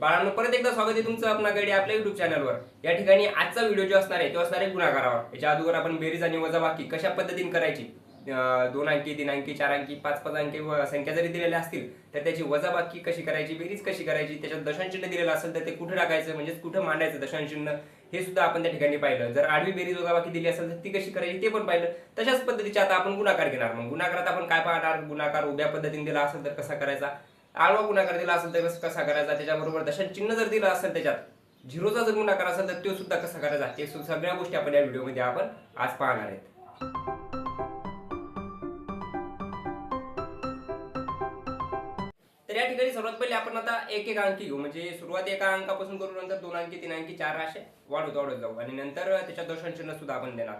बाळांनो परत एकदा स्वागत आहे तुमचं आपणाकडे आपल्या युट्यूब चॅनलवर या ठिकाणी आजचा व्हिडिओ जो असणार आहे तो असणार आहे गुणाकारावर याच्या अगोदर आपण बेरीज आणि वजाबाकी कशा पद्धतीने करायची? दोन अंकी तीन अंकी चार अंकी पाच पाच अंकी व संख्या जरी दिलेल्या असतील तर त्याची वजाबाकी कशी करायची बेरीज कशी करायची त्याच्यात दशांचिन्ह दिलेलं असेल तर ते कुठे टाकायचं म्हणजे कुठं मांडायचं दशांचिन्ह हे सुद्धा आपण त्या ठिकाणी पाहिलं. जर आडवी बेरीज वजाबाकी दिली असेल तर ती कशी करायची ते पण पाहिलं. तशाच पद्धतीचे आता आपण गुणाकार घेणार. मग गुणाकारात आपण काय पाहणार? गुणाकार उभ्या पद्धतीने दिला असेल तर कसा करायचा? आडवा गुणाकार दिला असेल तर कसा करायचा? त्याच्याबरोबर दशांचिन्ह जर दिलं असेल त्याच्यात झिरोचा जर गुणाकार असेल तर तो सुद्धा कसा करायचा? ते सगळ्या गोष्टी आपण या व्हिडिओमध्ये आपण आज पाहणार आहेत. तर या ठिकाणी सर्वात पहिले आपण आता एक एक अंकी घेऊ. म्हणजे सुरुवात एका अंकापासून करू नंतर दोन अंकी तीन अंकी चार असे वाढवत वाढवत जाऊ. आणि नंतर त्याच्या दोषण चिन्ह सुद्धा आपण देणार.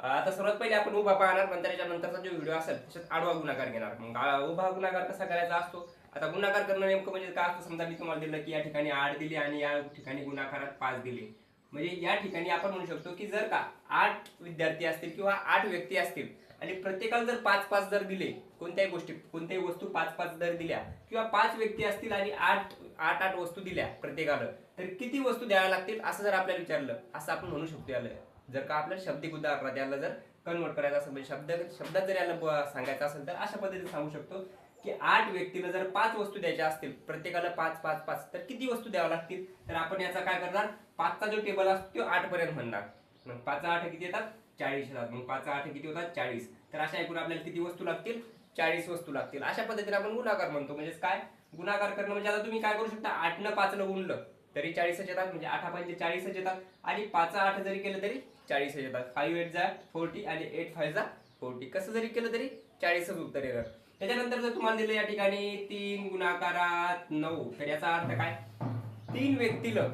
आता सर्वात पहिले आपण उभा पाहणार नंतर त्याच्यानंतरचा जो व्हिडिओ असेल त्याच्यात आडवा गुणाकार घेणार. मग उभा गुणाकार कसा करायचा असतो? आता गुणाकार करणं नेमकं म्हणजे काय असतं? समजा मी तुम्हाला दिलं की या ठिकाणी आठ दिली आणि या ठिकाणी गुणाकारात पाच दिले. म्हणजे या ठिकाणी आपण म्हणू शकतो की जर का आठ विद्यार्थी असतील किंवा आठ व्यक्ती असतील आणि प्रत्येकाला जर पाच पाच जर दिले कोणत्याही गोष्टी कोणत्याही वस्तू पाच पाच जर दिल्या किंवा पाच व्यक्ती असतील आणि आठ आठ आठ वस्तू दिल्या प्रत्येकाला तर किती वस्तू द्याव्या लागतील असं जर आपल्याला विचारलं असं आपण म्हणू शकतो याला. जर का आपल्याला शब्दिक उदाहरणात याला जर कन्वर्ट करायचं असेल म्हणजे शब्द शब्दात जर याला सांगायचं असेल तर अशा पद्धतीने सांगू शकतो. की आठ व्यक्तीला जर पाच वस्तू द्यायच्या असतील प्रत्येकाला पाच पाच पाच तर किती वस्तू द्याव्या लागतील? तर आपण याचा काय करणार? पाचचा जो टेबल असतो तो आठ पर्यंत म्हणणार. मग पाच आठ किती येतात? चाळीस येतात. मग पाच आठ किती होतात? चाळीस. तर अशा एकूण आपल्याला किती वस्तू लागतील? चाळीस वस्तू लागतील. अशा पद्धतीने आपण गुणाकार म्हणतो. म्हणजे काय? गुणाकार करणं म्हणजे आता तुम्ही काय करू शकता? आठनं पाचनं गुणलं तरी चाळीसच येतात. म्हणजे आठा पंचे चाळीसच येतात. आणि पाच आठ जरी केलं तरी चाळीसच येतात. फाईव्ह एट जा फोर्टी आणि एट फाईव्ह जा फोर्टी कसं जरी केलं तरी चाळीसच उत्तर येतात त्याच्यानंतर जर तुम्हाला दिलं या ठिकाणी तीन गुणाकारात नऊ तर याचा अर्थ काय? तीन व्यक्तीला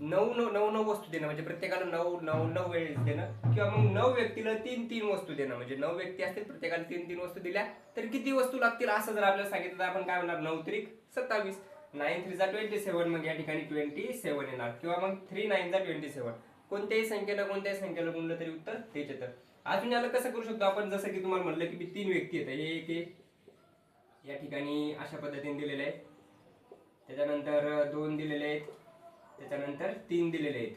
नऊ नऊ नऊ नऊ वस्तू देणं म्हणजे प्रत्येकाला नऊ नऊ नऊ वेळेस देणं किंवा मग नऊ व्यक्तीला तीन तीन वस्तू देणं म्हणजे नऊ व्यक्ती असतील प्रत्येकाला तीन तीन वस्तू दिल्या तर किती वस्तू लागतील असं जर आपल्याला सांगितलं तर आपण काय म्हणणार? नऊ त्रिक सत्तावीस. नाईन थ्री जा ट्वेंटी सेव्हन मग या ठिकाणी ट्वेंटी सेव्हन येणार. किंवा मग थ्री नाईन जा ट्वेंटी सेव्हन कोणत्याही संख्येला कोणत्याही संख्येला गुणलं तरी उत्तर तेच येतं. अजून याला कसं करू शकतो आपण? जसं की तुम्हाला म्हणलं की तीन व्यक्ती येतात एक या ठिकाणी अशा पद्धतीने दिलेले आहेत. त्याच्यानंतर दोन दिलेले आहेत. त्याच्यानंतर तीन दिलेले आहेत.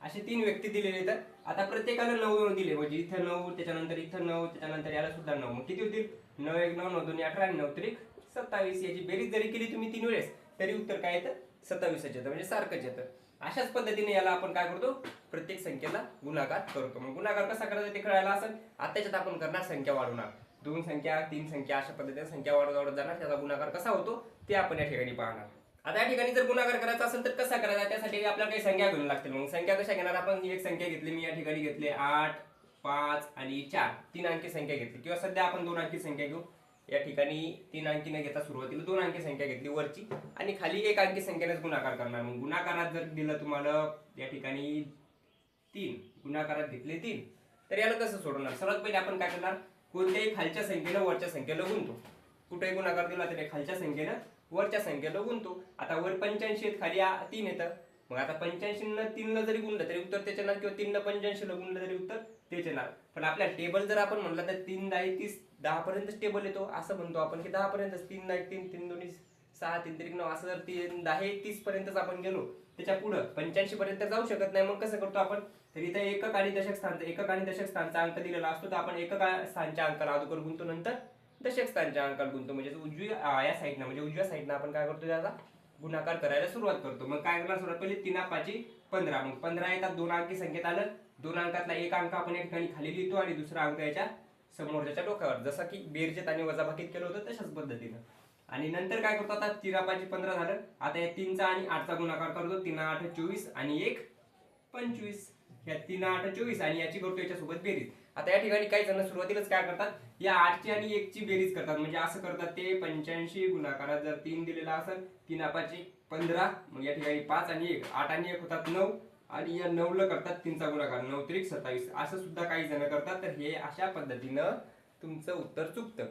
असे तीन व्यक्ती दिलेले आहेत. आता प्रत्येकाला नऊ दिले. म्हणजे इथं नऊ त्याच्यानंतर इथं नऊ त्याच्यानंतर याला सुद्धा नऊ. मग किती होतील? नऊ एक नऊ नऊ दोन्ही अठरा आणि नऊ त्रिक सत्तावीस. याची बेरीज जरी केली तुम्ही तीन वेळेस तरी उत्तर काय येतं? सत्तावीसच येतं. म्हणजे सारखंच येतं. अशाच पद्धतीने याला आपण काय करतो? प्रत्येक संख्येला गुणाकार करतो. मग गुणाकार कसा करायचा ते कळायला असेल? आता त्याच्यात आपण करणार संख्या वाढवणार. दोन संख्या तीन संख्या अशा पद्धतीने संख्या वाढत वाढत जाणार. त्याचा गुणाकार कसा होतो? ते आपण या ठिकाणी पाहणार. आता या ठिकाणी जर गुणाकार करायचा असेल तर कसा करायचा? त्यासाठी आपल्याला काही संख्या घेऊन लागतील. मग संख्या कशा घेणार? आपण एक संख्या घेतली. मी या ठिकाणी घेतले आठ पाच आणि चार. तीन अंकी संख्या घेतली. किंवा सध्या आपण दोन अंकी संख्या घेऊ. या ठिकाणी तीन अंकी न घेता सुरुवातीला दोन अंकी संख्या घेतली वरची. आणि खाली एक अंकी संख्येनेच गुणाकार करणार. मग गुणाकारात जर दिलं तुम्हाला या ठिकाणी तीन. गुणाकारात घेतले तीन. तर याला कसं सोडवणार? सर्वात पहिले आपण काय करणार? कोणत्याही खालच्या संख्येनं वरच्या संख्येला गुणतो कुठेही गुणाकार दिला तरी खालच्या संख्येनं वरच्या संख्येला गुणतो आता वर पंच्याऐंशी आहेत खाली तीन येतं मग आता पंच्याऐंशी तीनला जरी गुणलं तरी उत्तर त्याच्या नाव किंवा तीनला पंच्याऐंशीला गुणलं तरी उत्तर त्याच्या येणार. पण आपल्या टेबल जर आपण म्हणलं तर तीन दहा तीस दहापर्यंतच टेबल येतो असं म्हणतो आपण की दहा पर्यंतच तीन दहा तीन तीन दोन्ही सहा तीन तरी नऊ असं जर तीन दहा तीस पर्यंतच आपण गेलो त्याच्या पुढं पंच्याऐंशी पर्यंत जाऊ शकत नाही. मग कसं करतो आपण? तर इथं एकक आणि दशक स्थान एकक आणि दशक स्थानचा अंक दिलेला असतो. तर आपण एकक स्थानच्या अंकाला अगोदर गुंतो नंतर दशक स्थानच्या अंकाला गुंतो म्हणजे उजवी या साईडनं म्हणजे उजव्या साईडनं आपण काय करतो त्याचा गुणाकार करायला सुरुवात करतो. मग काय करणार सुरुवात? पहिली तीन पाची पंधरा. मग पंधरा येतात दोन अंकी संख्येत आलं. दोन अंकातला एक अंक आपण या ठिकाणी खाली लिहितो आणि दुसरा अंक याच्या समोरच्या डोक्यावर. जसं की बेरजेत आणि वजाबाकीत केलं होतं तशाच पद्धतीनं. आणि नंतर काय करतो आता? तिरा पाची पंधरा झालं. आता या तीनचा आणि आठचा गुणाकार करतो. तीन आठ चोवीस आणि एक पंचवीस. ह्या तीन आठ चोवीस आणि याची करतो याच्यासोबत बेरीज. आता या ठिकाणी काही जण सुरुवातीलाच काय करतात या आठची आणि एकची बेरीज करतात. म्हणजे असं करतात ते पंच्याऐंशी गुणाकारात जर तीन दिलेला असेल तीन आपाची पंधरा मग या ठिकाणी पाच आणि एक. आठ आणि एक होतात नऊ आणि या नऊला करतात तीनचा गुणाकार. नऊ त्रिक सत्तावीस. असं सुद्धा काही जण करतात. तर हे अशा पद्धतीनं तुमचं उत्तर चुकतं.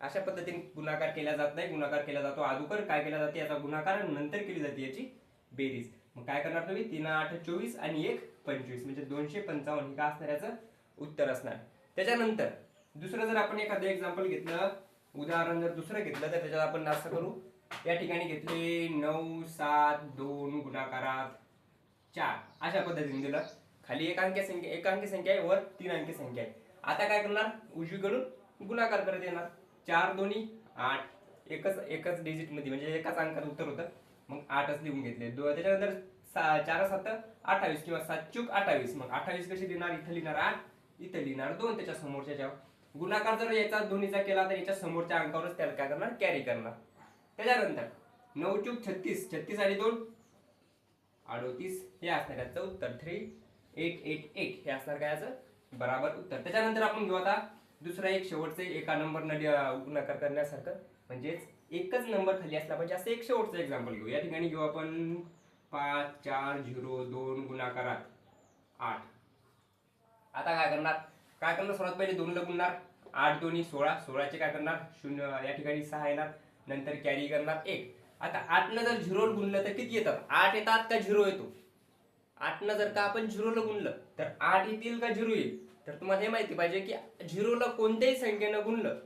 अशा पद्धतीने गुणाकार केला जात नाही. गुणाकार केला जातो अगोदर. काय केला जाते याचा गुणाकार नंतर केली जाते याची बेरीज. मग काय करणार तुम्ही? तीन आठ चोवीस आणि एक. पंचवीस म्हणजे दोनशे पंचावन्न हे काय असणार याचं उत्तर असणार. त्याच्यानंतर दुसरं जर आपण एखादं एक्झाम्पल घेतलं उदाहरण जर दुसरं घेतलं तर त्याच्यात आपण असं करू. या ठिकाणी घेतले नऊ सात दोन गुणाकारात चार. अशा पद्धतीने दिलं. खाली एक अंकी संख्या एक अंकी संख्या आहे वर तीन अंकी संख्या आहे. आता काय करणार? उजवीकडून गुणाकार करत येणार. चार दोन्ही आठ. एकच एकच डिजिटमध्ये म्हणजे एकाच अंकात उत्तर होतं. मग आठच लिहून घेतले. दो त्याच्यानंतर चार सात अठ्ठावीस किंवा सात चूक अठ्ठावीस. मग अठ्ठावीस कशी लिहिणार? इथं लिहिणार आठ इथं लिहिणार. दोन त्याच्या समोरच्या जेव्हा गुणाकार जर याचा दोन्हीचा केला तर याच्या समोरच्या अंकावरच त्याला काय करणार? कॅरी करणार. त्याच्यानंतर नऊ चूक छत्तीस. छत्तीस आणि दोन? अडोतीस. हे असणार याचं उत्तर. थ्री एट एट एट हे असणार काय याचं? बराबर उत्तर. त्याच्यानंतर आपण घेऊ आता दुसरा एक शेवटचं एका. नंबर गुणाकार करण्यासारखं. म्हणजेच एकच नंबर खाली असला पाहिजे. असं एक शेवटचं एक्झाम्पल घेऊ. या ठिकाणी घेऊ आपण. पाच चार झिरो दोन गुणाकारात. आठ. आता काय करणार? काय करणार? सर्वात पहिले दोनला गुणणार. आठ दोन्ही सोळा. सोळाचे काय करणार? शून्य. या ठिकाणी सहा येणार. नंतर कॅरी करणार एक. आता आठनं जर झिरो गुणलं तर किती येतात? आठ येतात का झिरो येतो? आठनं जर का आपण झिरोला गुणलं तर आठ येतील का झिरो येईल? तर तुम्हाला हे माहिती पाहिजे की झिरोला कोणत्याही संख्येनं गुणलं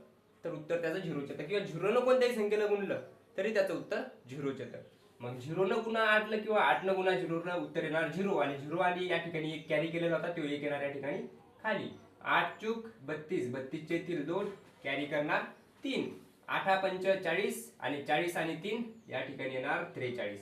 तर उत्तर त्याचं झिरोच येतं. किंवा झिरोनं कोणत्याही संख्येला गुणलं तरी त्याचं उत्तर झिरोच येतं. मग झिरोनं गुन्हा आठलं किंवा आठनं गुन्हा झिरोनं उत्तर येणार झिरो आणि झिरो आणि या ठिकाणी एक कॅरी केलेला होता तो एक येणार या ठिकाणी खाली. आठ चूक बत्तीस बत्तीसचे तीन दोन कॅरी करणार तीन. आठा पंच चाळीस आणि चाळीस आणि तीन या ठिकाणी येणार त्रेचाळीस.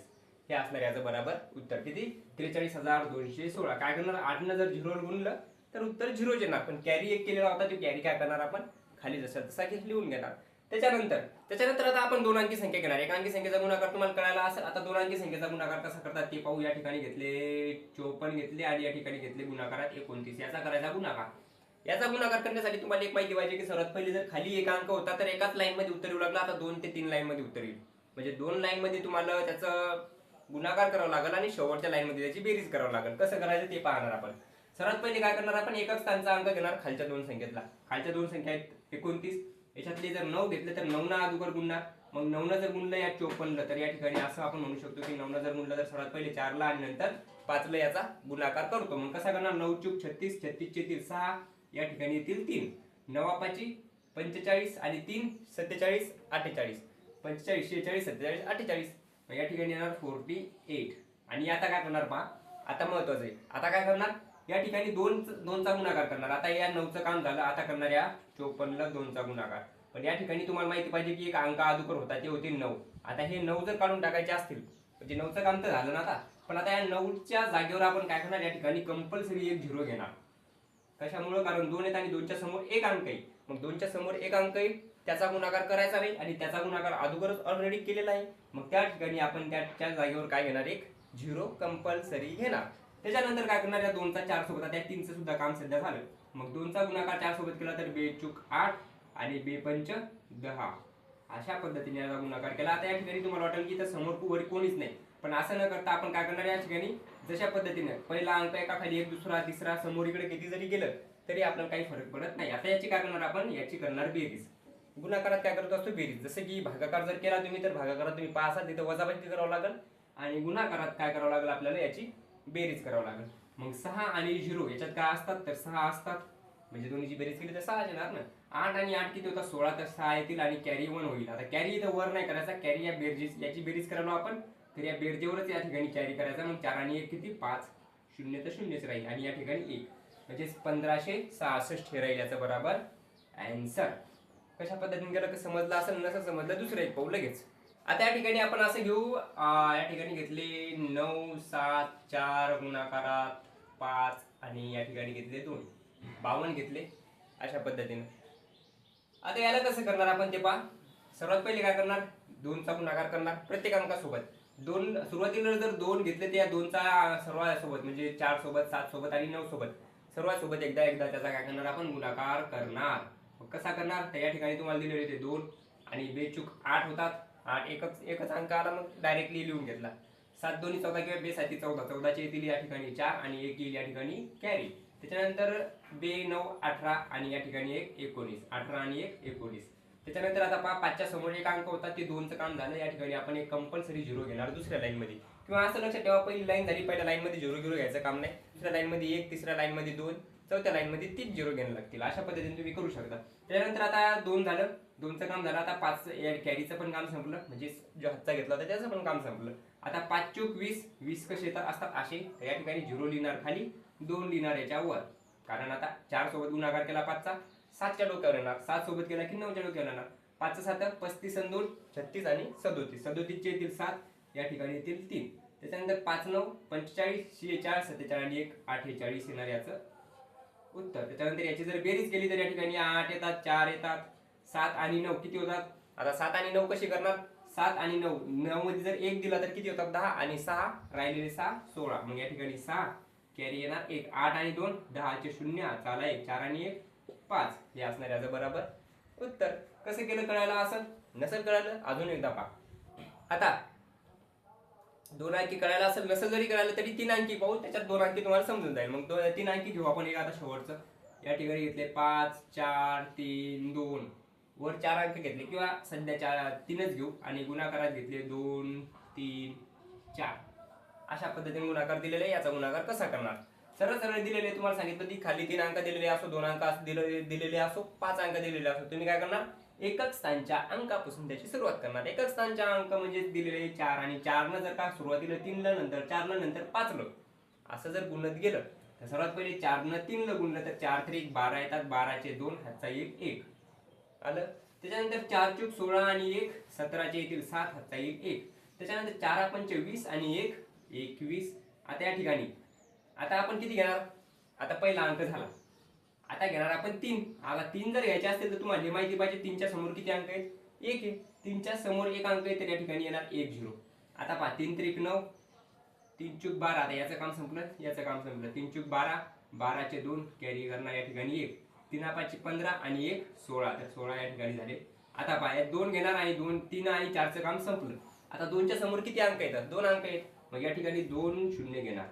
हे असणार याचं बरोबर उत्तर किती? त्रेचाळीस हजार दोनशे सोळा. काय करणार? आठनं जर झिरो गुणलं तर उत्तर झिरोच येणार. पण कॅरी एक केलेला होता तो कॅरी काय करणार आपण? खाली जसा तसा की लिहून घेणार. त्याच्यानंतर त्याच्यानंतर आता आपण दोन अंकी संख्या घेणार. एक अंकी संख्येचा गुणाकार तुम्हाला कळायला असेल. आता दोन अंकी संख्येचा गुणाकार कसा करतात ते पाहू. या ठिकाणी घेतले चोपन्न घेतले आणि या ठिकाणी घेतले गुणाकारात एकोणतीस. याचा करायचा गुणाकार. याचा गुणाकार करण्यासाठी तुम्हाला एक माहिती पाहिजे की सर्वात पहिले जर खाली एक अंक होता तर एकाच लाईन मध्ये उत्तर येऊ लागला. आता दोन ते तीन लाईन मध्ये उत्तर येईल. म्हणजे दोन लाईन मध्ये तुम्हाला त्याचं गुणाकार करावा लागेल आणि शेवटच्या लाईन मध्ये त्याची बेरीज करावं लागेल. कसं करायचं ते पाहणार आपण. सर्वात पहिले काय करणार आपण? एकच स्थानचा अंक घेणार खालच्या दोन संख्येतला. खालच्या दोन संख्या आहेत एकोणतीस. याच्यातले जर नऊ घेतले तर नऊ ना अगोदर गुणणार. मग नऊनं जर गुणलं या चोपन्नला तर या ठिकाणी असं आपण म्हणू शकतो की नऊनं जर गुणलं तर सर्वात पहिले चारला आणि नंतर पाचला याचा गुणाकार करतो. मग कसा करणार? नऊ चूक छत्तीस छत्तीसचे तीन सहा या ठिकाणी येतील तीन. नवापाची पंचेचाळीस आणि तीन सत्तेचाळीस अठ्ठेचाळीस. पंचेचाळीस शेहेचाळीस सत्तेचाळीस अठ्ठेचाळीस. मग या ठिकाणी येणार फोर्टी एट. आणि आता काय करणार पहा आता महत्वाचं आहे. आता काय करणार? या ठिकाणी दोन दोनचा गुणाकार करणार. आता या नऊचं काम झालं आता करणार या चोपन्नला दोनचा गुणाकार. पण या ठिकाणी तुम्हाला माहिती पाहिजे की एक अंक अधुकर होता ते होते नऊ. आता हे नऊ जर काढून टाकायचे असतील म्हणजे नऊचं काम तर झालं ना आता. पण आता या नऊच्या जागेवर आपण काय करणार? या ठिकाणी कंपल्सरी एक झिरो घेणार. कशामुळं? कारण दोन आहेत आणि दोनच्या समोर एक अंक आहे. मग दोनच्या समोर एक अंक आहे त्याचा गुणाकार करायचा नाही आणि त्याचा गुणाकार अगोदरच ऑलरेडी केलेला आहे. मग त्या ठिकाणी आपण त्याच्या जागेवर काय घेणार? एक झिरो कंपल्सरी घेणार. त्याच्यानंतर काय करणार या दोनचा चार सोबत? आता या तीनचं सुद्धा काम सध्या झालं. मग दोनचा गुणाकार चार सोबत केला तर बेचूक आठ आणि बेपंच दहा. अशा पद्धतीने याचा गुणाकार केला. आता या ठिकाणी तुम्हाला वाटेल की इथं समोर कुवर कोणीच नाही. पण असं न करता आपण काय करणार या ठिकाणी? जशा पद्धतीने पहिला अंक एका खाली एक दुसरा तिसरा समोर इकडे किती जरी गेलं तरी आपल्याला काही फरक पडत नाही. आता याची काय करणार आपण? याची करणार बेरीज. गुणाकारात काय करत असतो? बेरीज. जसं की भागाकार जर केला तुम्ही तर भागाकारात तुम्ही पाच तिथं तिथं वजाबाकी करावं लागेल. आणि गुणाकारात काय करावं लागेल आपल्याला याची बेरीज करावं लागेल. मग सहा आणि झिरो याच्यात काय असतात? तर सहा असतात. म्हणजे दोन्हीची बेरीज केली तर सहा येणार ना? आठ आणि आठ किती होता सोळा तर सहा येतील आणि कॅरी वन होईल. आता कॅरी इथं वर नाही करायचा. कॅरी या बेरजीस याची बेरीज करायला आपण. तर या बेरजेवरच या ठिकाणी कॅरी करायचा. मग चार आणि एक किती? पाच. शून्य तर शून्यच राहील. आणि या ठिकाणी एक. म्हणजेच पंधराशे सहासष्ट हे राहील याचं बरोबर अँसर कशा पद्धतीने गेलं? तर समजलं असेल नसं समजलं दुसरं एक पाऊल लगेच. आता या ठिकाणी आपण असं घेऊ. या ठिकाणी घेतले नऊ सात चार गुणाकारात पाच आणि या ठिकाणी घेतले दोन. बावन्न घेतले अशा पद्धतीने. आता याला कसं करणार आपण ते पहा. सर्वात पहिले काय करणार? दोनचा गुणाकार करणार प्रत्येक अंकासोबत दोन सुरुवातीला जर दोन घेतले तर या दोनचा सर्वांसोबत म्हणजे चार सोबत सात सोबत आणि नऊ सोबत सर्वात सोबत एकदा एकदा त्याचा काय करणार आपण? गुणाकार करणार. मग कसा करणार? तर या ठिकाणी तुम्हाला दिलेले होते दोन आणि बेचूक आठ होतात. हा एकच एकच अंक आला मग डायरेक्टली लिहून घेतला. सात दोन्ही चौदा किंवा बे साती चौदा. चौदाची येतील या ठिकाणी चार आणि एक येईल या ठिकाणी कॅरी त्याच्यानंतर बे नऊ अठरा आणि या ठिकाणी एक एकोणीस. अठरा आणि एक एकोणीस. त्याच्यानंतर आता पहा पाचच्या समोर एक अंक होता ते दोनचं काम झालं. या ठिकाणी आपण एक कंपल्सरी झिरो घेणार दुसऱ्या लाईनमध्ये किंवा असं लक्षात ठेवा पहिली लाईन झाली पहिल्या लाईनमध्ये झिरो झिरो घ्यायचं काम नाही. दुसऱ्या लाईनमध्ये एक तिसऱ्या लाईनमध्ये दोन चौथ्या लाईनमध्ये तीन झिरो घ्यायला लागतील. अशा पद्धतीने तुम्ही करू शकता. त्याच्यानंतर आता दोन झालं. दोनचं काम झालं आता पाच या कॅरीचं पण काम संपलं म्हणजे जो हातचा घेतला होता त्याचं पण काम संपलं. आता पाच चोक वीस वीस कसे येतात असतात असे तर या ठिकाणी झिरो लिहिणार खाली दोन लिहिणार याच्यावर कारण आता चार सोबत गुणाकार केला पाचचा सातच्या डोक्यावर येणार सात सोबत केला की नऊच्या डोक्यावर येणार. पाचचं सात पस्तीस आणि दोन छत्तीस आणि सदोतीस. सदोतीसचे येतील सात या ठिकाणी येतील तीन. त्याच्यानंतर पाच नऊ पंचेचाळीस शेहेचाळीस सत्तेचाळीस आणि एक अठ्ठेचाळीस येणार याचं उत्तर. त्याच्यानंतर याची जर बेरीज केली तर या ठिकाणी आठ येतात चार येतात. सात आणि नऊ किती होतात? आता सात आणि नऊ कशी करणार? सात आणि नऊ. नऊ मध्ये जर एक दिला तर किती होतात? दहा आणि सहा राहिलेले सहा सोळा. मग या ठिकाणी सहा कॅरी येणार एक. आठ आणि दोन दहाचे शून्य चाला एक चार आणि एक पाच. हे असणार याचं बरोबर उत्तर. कसं केलं कळायला असं नसेल कळालं? अजून एकदा पहा. आता दोन अंकी कळायला असेल नसेल जरी कळालं तरी तीन अंकी पाहू. त्याच्यात दोन अंकी तुम्हाला समजून जाईल. मग तीन अंकी घेऊ आपण एक आता शेवटचं. या ठिकाणी घेतले पाच चार तीन दोन. वर चार अंक घेतले किंवा सध्या चार तीनच घेऊ आणि गुणाकारात घेतले दोन तीन चार. अशा पद्धतीने गुणाकार दिलेले आहे. याचा गुणाकार कसा करणार? सरळ सरळ दिलेले तुम्हाला सांगितलं की खाली तीन अंक दिलेले असो दोन अंक दिलेले दिलेले असो पाच अंक दिलेले असो. तुम्ही काय करणार? एकच स्थानच्या अंकापासून त्याची सुरुवात करणार. एकच स्थानच्या अंक म्हणजे दिलेले चार आणि चारनं जर का सुरुवातीला तीनला नंतर चारनं नंतर पाचलं. असं जर गुणत गेलं तर सर्वात पहिले चारनं तीनलं गुणलं तर चार तरी एक बारा येतात. बाराचे दोन हातचा एक एक. आलं? त्याच्यानंतर चार चूक सोळा आणि एक सतराचे येतील सात हातचा एक. एक त्याच्यानंतर चार पंच वीस आणि एक एकवीस. आता या ठिकाणी. आता आपण किती घेणार? आता पहिला अंक झाला. आता घेणार आपण तीन. आला तीन जर घ्यायचे असतील तर तुम्हाला हे माहिती पाहिजे तीनच्या समोर किती अंक आहेत? एक आहे. तीनच्या समोर एक अंक आहे तर या ठिकाणी येणार एक झिरो. आता पहा तीन त्रिक नऊ तीन चूक बारा. आता याचं काम संपलं. याचं काम संपलं. तीन चूक बारा बाराचे दोन कॅरी करणार या ठिकाणी एक. तीन पाचशे पंधरा आणि एक सोळा. तर सोळा या ठिकाणी झाले. आता पहा दोन घेणार आणि दोन तीन आणि चारचं काम संपलं. आता दोनच्या समोर किती अंक येतात दोन अंक आहेत. मग या ठिकाणी दोन शून्य घेणार.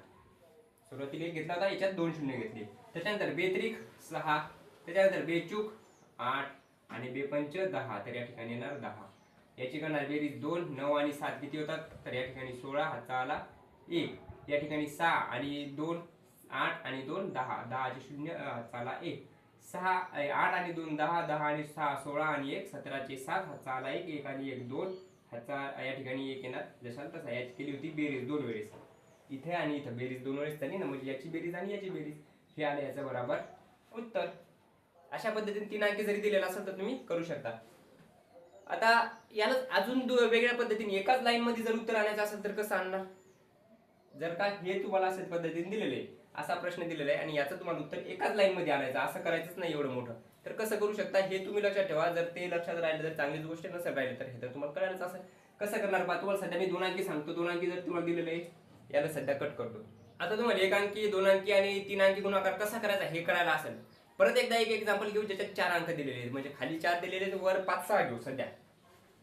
सुरुवातीला एक घेतला होता याच्यात दोन शून्य घेतले. त्याच्यानंतर बेत्रिक सहा. त्याच्यानंतर बेचूक आठ. आणि बेपंच दहा. तर या ठिकाणी येणार दहा. याची करणार बेरीज दोन नऊ आणि सात किती होतात? तर या ठिकाणी सोळा हाचा आला एक. या ठिकाणी सहा आणि दोन आठ आणि दोन दहा. दहाचे शून्य चाला आला एक. सहा आठ आणि दोन दहा दहा आणि सहा सोळा आणि एक सतराचे सात हातचा आला एक एक आणि एक दोन हातचा या ठिकाणी एक येणार. जशाल तसा याची केली होती बेरीज दोन वेळेस. इथे आणि इथं बेरीज दोन वेळेस त्यांनी ना म्हणजे याची बेरीज आणि याची बेरीज. हे आलं याचं बरोबर उत्तर. अशा पद्धतीने तीन अंकी जरी दिलेला असेल तर तुम्ही करू शकता. आता यालाच अजून वेगळ्या पद्धतीने एकाच लाईनमध्ये जर उत्तर आणायचं असेल तर कसं आणणार? जर का हे तुम्हाला असेल पद्धतीने दिलेले आहे, असा प्रश्न दिलेला आहे आणि याचं तुम्हाला उत्तर एकाच लाईनमध्ये आणायचं असं करायचंच नाही एवढं मोठं. तर कसं करू शकता हे तुम्ही लक्षात ठेवा. जर ते लक्षात राहिलं तर चांगलीच गोष्ट नसेल राहिली तर हे तर तुम्हाला कळायचं असं कसं करणार? बा तुम्हाला सध्या मी दोन अंकी सांगतो. दोन अंकी जर तुम्हाला दिलेले आहे याला सध्या कट करतो. आता तुम्हाला एक अंकी दोन अंकी आणि तीन अंकी गुणाकार कसा करायचा हे कळायला असेल. परत एकदा एक एक्झाम्पल घेऊ ज्याच्यात चार अंक दिलेले आहेत. म्हणजे खाली चार दिलेले आहेत वर पाच सहा घेऊ सध्या.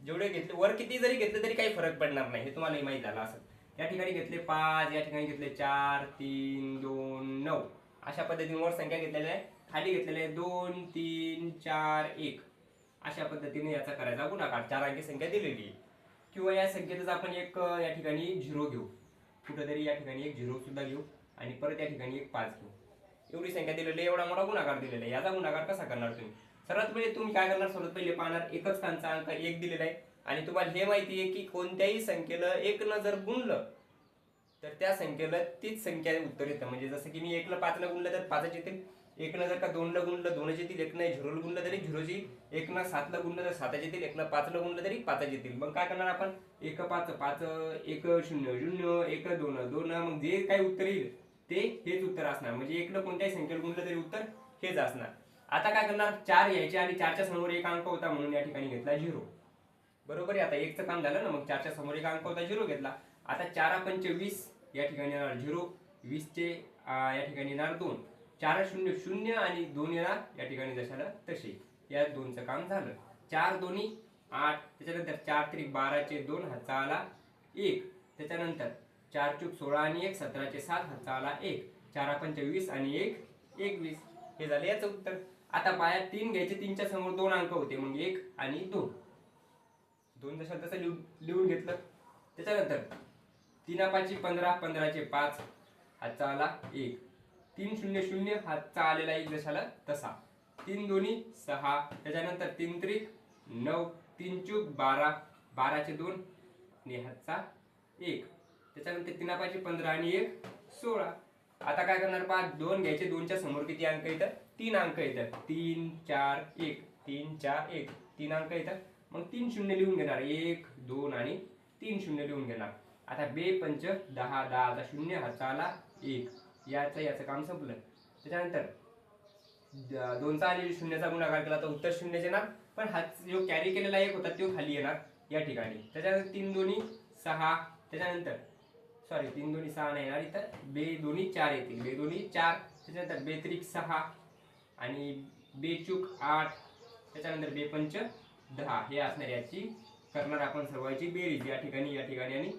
जेवढे घेतले वर किती जरी घेतले तरी काही फरक पडणार नाही. हे तुम्हाला माहीत झालं असेल. या ठिकाणी घेतले पाच या ठिकाणी घेतले चार तीन दोन नऊ. अशा पद्धतीने वर संख्या घेतलेल्या आहे खाली घेतलेल्या आहे दोन तीन चार एक. अशा पद्धतीने याचा करायचा गुणाकार. चार अंकी संख्या दिलेली. आहे किंवा या संख्येतच आपण एक या ठिकाणी झिरो घेऊ. कुठंतरी या ठिकाणी एक झिरो सुद्धा घेऊ आणि परत या ठिकाणी एक पाच घेऊ. एवढी संख्या दिलेली आहे एवढा मोठा गुणाकार दिलेला आहे. याचा गुणाकार कसा करणार तुम्ही? सर्वात पहिले तुम्ही काय करणार? सर्वात पहिले पाहणार एकच स्थानचा अंक एक दिलेला आहे. आणि तुम्हाला हे माहिती आहे की कोणत्याही संख्येला एक न जर गुणलं तर त्या संख्येला तीच संख्या उत्तर येतं. म्हणजे जसं की मी एकला पाचला गुणलं तर पाचच येतील. एकनं जर का दोनला गुणलं दोनच येतील. एकनं झिरोला गुणलं तरी झिरोची एकनं सातला गुणलं तर सातच येतील. एकनं पाचला गुणलं तरी पाचच येतील. मग काय करणार आपण? एक पाच पाच एक शून्य शून्य एक दोन दोन. मग जे काही उत्तर येईल ते हेच उत्तर असणार. म्हणजे एकनं कोणत्याही संख्येला गुणलं तरी उत्तर हेच असणार. आता काय करणार? चार यायचे आणि चारच्या समोर एक अंक होता म्हणून या ठिकाणी घेतला झिरो. बरोबर आहे. आता एकचं काम झालं ना मग चारच्या समोर एक अंक होता झिरो घेतला. आता चारा पंच वीस या ठिकाणी येणार झिरो वीसचे या ठिकाणी येणार दोन. चार शून्य शून्य आणि दोन येणार या ठिकाणी जशाला तसे. या दोनचं काम झालं. चार दोन्ही आठ त्याच्यानंतर चार त्रिक बाराचे दोन हातचा आला एक. त्याच्यानंतर चार चूक सोळा आणि एक सतराचे सात हातचा आला एक. चार पंच वीस आणि एक एकवीस. हे झालं याचं उत्तर. आता पाया तीन घ्यायचे तीनच्या समोर दोन अंक होते. मग एक आणि दोन. दोन जशा तसं लिहून लिहून घेतलं त्याच्यानंतर तीना पाचशे पंधरा पंधराचे पाच हातचा आला एक. तीन शून्य शून्य हातचा आलेला एक जशाला तसा. तीन दोन्ही सहा त्याच्यानंतर तीन त्रिक नऊ तीन चूक बारा बाराचे दोन आणि हातचा एक. त्याच्यानंतर तीन पाचशे पंधरा आणि एक सोळा. आता काय करणार पहा दोन घ्यायचे दोनच्या समोर किती अंक येतात तीन अंक येतात तीन चार एक. तीन चार एक. तीन अंक येतात मग तीन शून्य लिहून घेणार. एक दोन आणि तीन शून्य लिहून घेणार. आता बे पंच दहा दहा शून्य हाताला एक. याचं याचं काम संपलं. त्याच्यानंतर द- दोनचा आणि शून्याचा गुणाकार केला तर उत्तर शून्य येणार. पण हा जो कॅरी केलेला एक होता तो खाली येणार या ठिकाणी. त्याच्यानंतर तीन दोन्ही सहा. त्याच्यानंतर सॉरी तीन दोन्ही सहा नाही येणार. इथं बे दोन्ही चार येतील. बे दोन्ही चार. त्याच्यानंतर बेत्रिक सहा आणि बेचूक आठ. त्याच्यानंतर बेपंच दहा हे असणार याची करणार आपण सर्वांची बेरीज या ठिकाणी या ठिकाणी आणि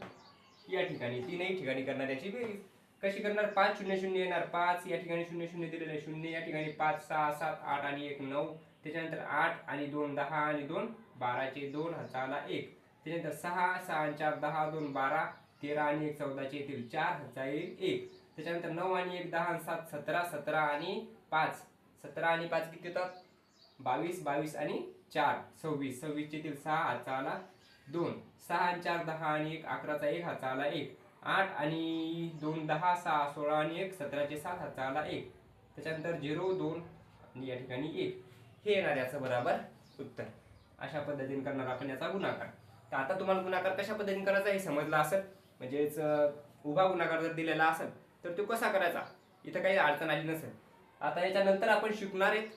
या ठिकाणी. तीनही ठिकाणी करणार याची बेरीज. कशी करणार? पाच शून्य शून्य येणार. पाच या ठिकाणी शून्य शून्य दिलेलं आहे शून्य या ठिकाणी पाच सहा सात आठ आणि एक नऊ. त्याच्यानंतर आठ आणि दोन दहा आणि दोन बाराचे दोन हजाराला एक. त्याच्यानंतर सहा सहा आणि चार दहा दोन बारा तेरा आणि एक चौदाचे येतील. चार हजार येईल एक. त्याच्यानंतर नऊ आणि एक दहा आणि सात सतरा सतरा आणि पाच. सतरा आणि पाच किती होतात बावीस बावीस आणि चार सव्वीस सव्वीसचे येतील सहा हातचा आला दोन. सहा आणि चार दहा आणि एक अकराचा एक हातचा आला एक. आठ आणि दोन दहा सहा सोळा आणि एक सतराचे सात हातचा आला एक. त्याच्यानंतर झिरो दोन आणि या ठिकाणी एक. हे येणार याचं बरोबर उत्तर. अशा पद्धतीने करणार आपण याचा गुणाकार. तर आता तुम्हाला गुणाकार कशा पद्धतीने करायचा हे समजलं असेल म्हणजेच उभा गुणाकार जर दिलेला असेल तर तो कसा करायचा? इथं काही अडचण आली नसेल. आता याच्यानंतर आपण शिकणार आहेत.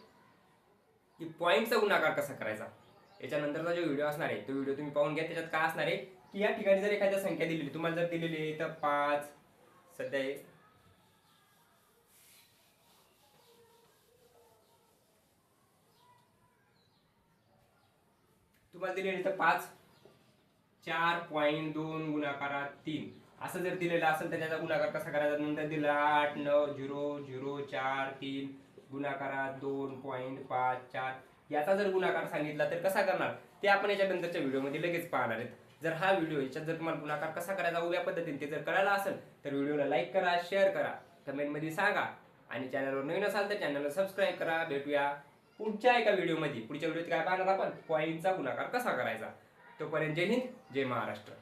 की पॉईंटचा गुणाकार कसा करायचा? याच्यानंतरचा जो व्हिडिओ असणार आहे तो व्हिडिओ तुम्ही पाहून घ्या. त्याच्यात काय असणार आहे? की या ठिकाणी जर एखाद्या संख्या दिलेली तुम्हाला जर दिलेली आहे तर पाच सध्या तुम्हाला दिलेली तर पाच चार पॉईंट दोन गुणाकारात तीन. असं जर दिलेलं असेल तर त्याचा गुणाकार कसा करायचा? नंतर दिला आठ नऊ झिरो झिरो चार तीन गुणाकारात दोन पॉईंट पाच चार. याचा जर गुणाकार सांगितला तर कसा करणार? ते आपण याच्या नंतरच्या व्हिडिओमध्ये लगेच पाहणार आहेत. जर हा व्हिडिओ याच्यात जर तुम्हाला गुणाकार कसा करायचा उभ्या पद्धतीने ते जर कळायला असेल तर व्हिडिओला लाईक करा शेअर करा कमेंटमध्ये सांगा. आणि चॅनलवर नवीन असाल तर चॅनलला सबस्क्राईब करा. भेटूया पुढच्या एका व्हिडिओमध्ये. पुढच्या व्हिडिओत काय पाहणार आपण? पॉईंटचा गुणाकार कसा करायचा? तोपर्यंत जय हिंद जय महाराष्ट्र.